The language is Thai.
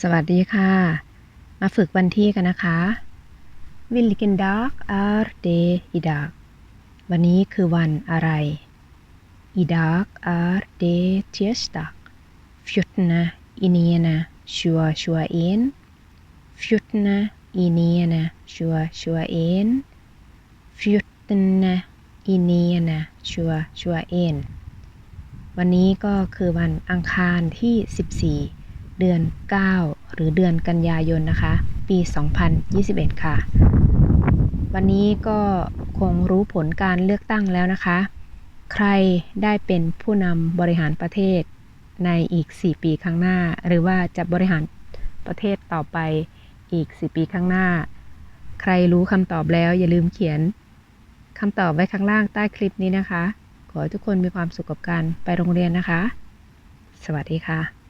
สวัสดีค่ะ มาฝึกวันที่กันนะคะ Vilken dag är det idag วันนี้คือวันอะไร Idag är det tirsdag 14 i niende 2021 14 i niende 2021 14 i niende 2021วันนี้ก็คือวันอังคารที่ 14 เดือน 9 หรือเดือนกันยายนนะคะ ปี 2021 ค่ะ วันนี้ก็คงรู้ผลการเลือกตั้งแล้วนะคะ ใครได้เป็นผู้นำบริหารประเทศในอีก 4 ปีข้างหน้า หรือว่าจะบริหารประเทศต่อไปอีก 4 ปีข้างหน้า ใครรู้คำตอบแล้วอย่าลืมเขียนคำตอบไว้ข้างล่างใต้คลิปนี้นะคะ ขอให้ทุกคนมีความสุขกับการไปโรงเรียนนะคะ สวัสดีค่ะ